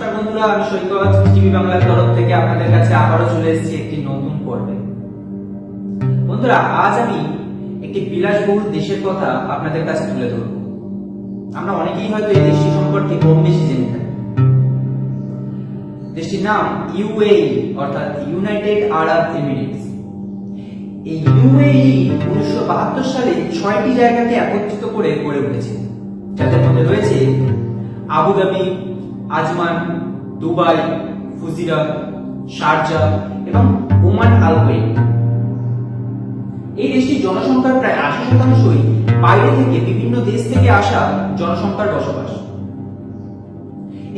নমস্কার বন্ধুরা, আমি সৈকত টিভি বাংলার তরফ থেকে আপনাদের কাছে আবারও চলে এসেছি একটি নতুন পর্বে। বন্ধুরা, আজ আমি একটি বিলাসবহুল দেশের কথা আপনাদের কাছে তুলে ধরব। আমরা অনেকেই হয়তো এই দেশটি সম্পর্কে কম বেশি জেনে থাকি। দেশটির নাম ইউএই, অর্থাৎ ইউনাইটেড আরব এমিরেটস। এই ইউএই উনিশশো বাহাত্তর সালে ছয়টি জায়গাকে একত্রিত করে গড়ে উঠেছে। যাদের মধ্যে রয়েছে Abu Dhabi Ajman, Dubai Fujairah Sharjah এবং ওমান আল এই দেশটির জনসংখ্যার প্রায় আশি শতাংশই বাইরে থেকে বিভিন্ন দেশ থেকে আসা জনসংখ্যার বসবাস।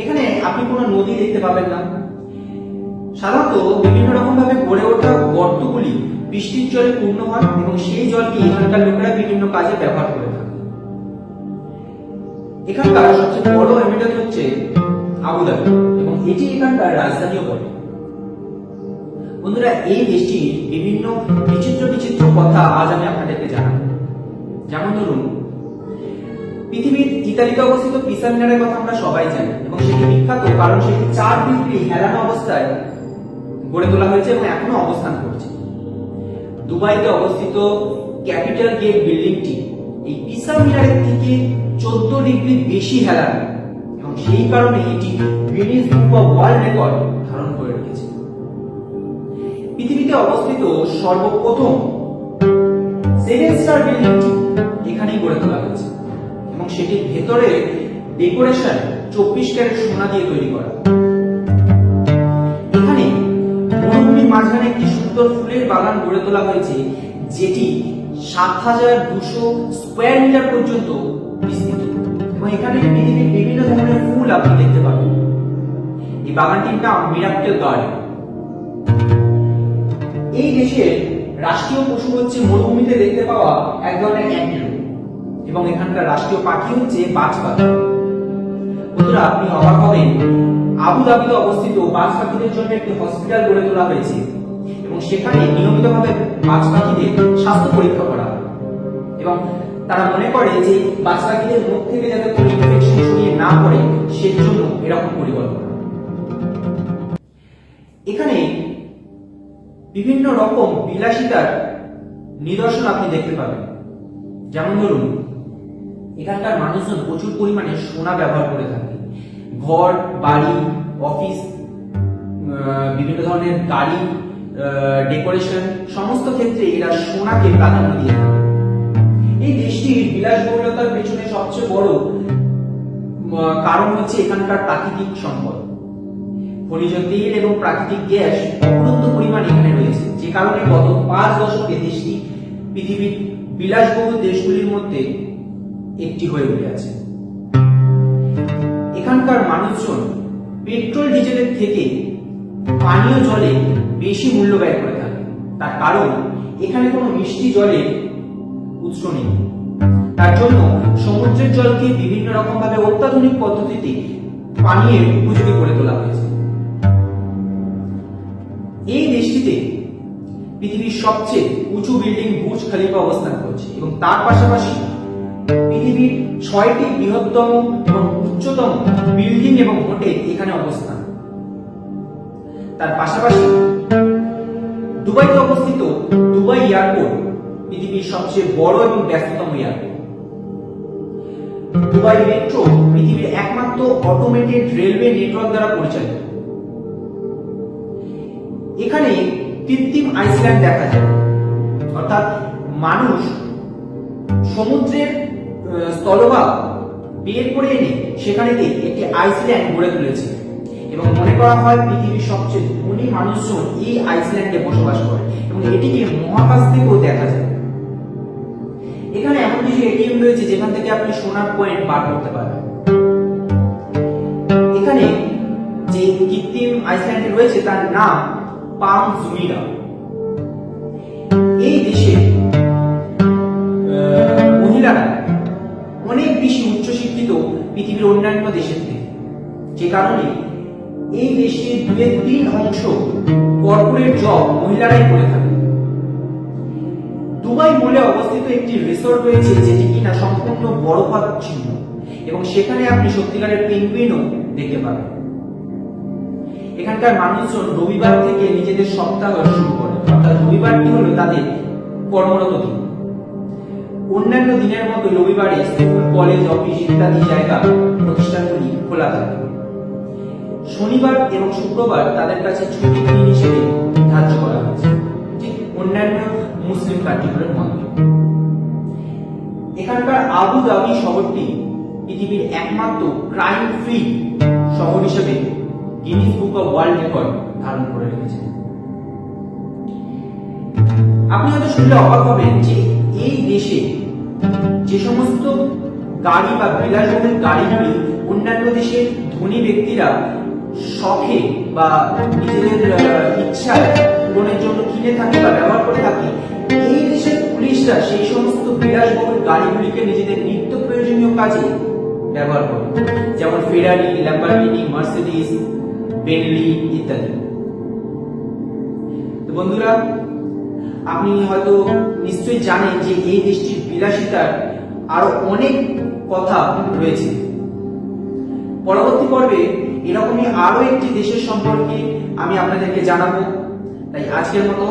এখানে আপনি কোনো নদী দেখতে পাবেন না। সাধারণত বিভিন্ন রকম ভাবে গড়ে ওঠা গর্তগুলি বৃষ্টির জলে পূর্ণ হয় এবং সেই জলকে এখানকার লোকেরা বিভিন্ন কাজে ব্যবহার করে থাকে। এখানকার সবচেয়ে বড় এমিরেট হচ্ছে আবুধাবি এবং এটি এখানকার রাজধানীও বটে। বন্ধুরা, এই দেশটির বিভিন্ন বিচিত্র বিচিত্র কথা আজ আমি আপনাদেরকে জানাব। যেমন ধরুন, পৃথিবীর ইতালিতে অবস্থিত পিসা মিনারের কথা আমরা সবাই জানি এবং সেটি বিখ্যাত কারণ সেটি চার ডিগ্রি হেলানো অবস্থায় গড়ে তোলা হয়েছে এবং এখনও অবস্থান করছে। দুবাইতে অবস্থিত ক্যাপিটাল গেট বিল্ডিংটি এই পিসা মিনারের থেকে চোদ্দ ডিগ্রি বেশি হেলানো। সেই কারণে এটি Guinness Book of World Record ধারণ করে রেখেছে। পৃথিবীতে অবস্থিত সর্বপ্রথম সেভেন স্টার বিল্ডিংটি এখানেই গড়ে তোলা হয়েছে এবং সেটির ভেতরে ডেকোরেশন চব্বিশ ক্যারেট সোনা দিয়ে তৈরি করা। এখানে মরুভূমির মাঝখানে একটি সুন্দর ফুলের বাগান গড়ে তোলা হয়েছে, যেটি সাত হাজার দুশো স্কোয়ার মিটার পর্যন্ত এবং এখানে পৃথিবীর বিভিন্ন ধরনের ফুল আপনি দেখতে পাবেন। এই বাগানটির নাম মিরাক্কেল গার্ডেন। এই দেশের রাষ্ট্রীয় পশু হচ্ছে মরুভূমিতে দেখতে পাওয়া এক ধরনের অ্যান্টিলোপ এবং এখানকার রাষ্ট্রীয় পাখি হচ্ছে বাজ পাখি। বন্ধুরা, আপনি অবাক হবেন, আবু ধাবিতে অবস্থিত বাজ পাখিদের জন্য একটি হসপিটাল গড়ে তোলা হয়েছে এবং সেখানে নিয়মিতভাবে বাজ পাখিদের স্বাস্থ্য পরীক্ষা করা এবং তারা মনে করে যে বাজ পাখিদের মুখ থেকে যাতে কোনো ইনফেকশন ছড়িয়ে না পড়ে, সেজন্য এরকম পরিকল্পনা। এখানে বিভিন্ন রকম বিলাসিতার নিদর্শন আপনি দেখতে পাবেন। যেমন ধরুন, এখানকার মানুষজন প্রচুর পরিমাণে সোনা ব্যবহার করে থাকে। ঘর, বাড়ি, অফিস বিভিন্ন ধরনের গাড়ি ডেকোরেশন, সমস্ত ক্ষেত্রে এরা সোনাকে প্রাধান্য দিয়ে থাকে। এই দেশটির বিলাসবহুলতার পেছনে সবচেয়ে বড় কারণ হচ্ছে এখানকার প্রাকৃতিক সম্পদ। খনিজ তেল এবং প্রাকৃতিক গ্যাস পরিমাণ এখানে রয়েছে। যে কারণে গত পাঁচ দশকে দেশটি পৃথিবীর বিলাসবহুল দেশগুলির মধ্যে একটি হয়ে উঠে আছে। এখানকার মানুষজন পেট্রোল, ডিজেলের থেকে পানীয় জলে বেশি মূল্য ব্যয় করে থাকে। তার কারণ, এখানে কোনো মিষ্টি জলের উৎস নেই তার জন্য সমুদ্রের জলকে বিভিন্ন রকম ভাবে অত্যাধুনিক পদ্ধতিতে পানীয়ের উপযোগী করে তোলা হয়েছে। এই দেশটিতে পৃথিবীর সবচেয়ে উঁচু বিল্ডিং বুর্জ খালিফা অবস্থান করছে এবং তার পাশাপাশি পৃথিবীর ছয়টি বৃহত্তম এবং উচ্চতম বিল্ডিং এবং হোটেল এখানে অবস্থান। তার পাশাপাশি দুবাইতে অবস্থিত দুবাই এয়ারপোর্ট পৃথিবীর সবচেয়ে বড় এবং ব্যস্ততম এয়ারপোর্ট। দুবাই মেট্রো পৃথিবীর একমাত্র অটোমেটেড রেলওয়ে নেটওয়ার্ক দ্বারা পরিচালিত। এখানে কৃত্রিম আইসল্যান্ড দেখা যায়। অর্থাৎ মানুষ সমুদ্রের স্থলভাগ বের করে এনে সেখানে একটি আইসল্যান্ড গড়ে তুলেছে। এবং মনে করা হয় পৃথিবীর সবচেয়ে ধনী মানুষজন এই আইসল্যান্ডে বসবাস করে। এবং এটিকে মহাকাশ থেকেও দেখা যায়। এখানে এমন কিছু এটিএম রয়েছে, যেখান থেকে আপনি সোনার পয়েন্ট বার করতে পারবেন। এখানে যে কৃত্রিম আইসল্যান্ড রয়েছে, তার নাম পাম জুমিরা এই দেশে মহিলারা অনেক বেশি উচ্চশিক্ষিত পৃথিবীর অন্যান্য দেশের থেকে। যে কারণে এই দেশের দুয়ের তিন অংশ কর্পোরেট জব মহিলারাই করে থাকে। দুবাই অবস্থিত একটি রিসোর্ট রয়েছে যেটি কিনা সম্পূর্ণ বরফাচ্ছিন্ন এবং সেখানে আপনি সত্যিকারের পেঙ্গুইনও দেখতে পাবেন। এখানকার মানুষজন রবিবার থেকে নিজেদের সপ্তাহ শুরু করে। অর্থাৎ রবিবারটি হলো তাদের কর্মরত দিন। অন্যান্য দিনের মতো রবিবারে স্কুল কলেজ, অফিস ইত্যাদি জায়গা প্রতিষ্ঠানগুলি খোলা থাকে। শনিবার এবং শুক্রবার তাদের কাছে ছুটির দিন হিসেবে ধার্য করা হয়েছে। ঠিক অন্যান্য মুসলিম কান্ট্রিগুলোর মতো এখানকার আবু দাবি শহরটি পৃথিবীর একমাত্র ক্রাইম ফ্রি শহর হিসেবে Guinness Book of World Record ধারণ করে রেখেছে। আপনি হয়তো শুনলে অবাক হবেন যে এই দেশে যে সমস্ত গাড়ি বা বিলাসবহুল গাড়িগুলি অন্যান্য দেশের ধনী ব্যক্তিরা শখে বা নিজেদের ইচ্ছায় পূরণের জন্য কিনে থাকে বা ব্যবহার করে থাকে, এই দেশের পুলিশরা সেই সমস্ত বিলাসবহুল গাড়িগুলিকে নিজেদের নিত্য প্রয়োজনীয় কাজে ব্যবহার করে। যেমন ফেরারি ল্যাম্বরগিনি মার্সিডিজ বেনলি ইত্যাদি। তো বন্ধুরা, আপনি হয়তো নিশ্চয়ই জানেন যে এই দেশটির বিলাসিতার আরও অনেক কথা রয়েছে। পরবর্তী পর্বে এরকমই আরও একটি দেশের সম্পর্কে আমি আপনাদেরকে জানাব। তাই আজকের মতো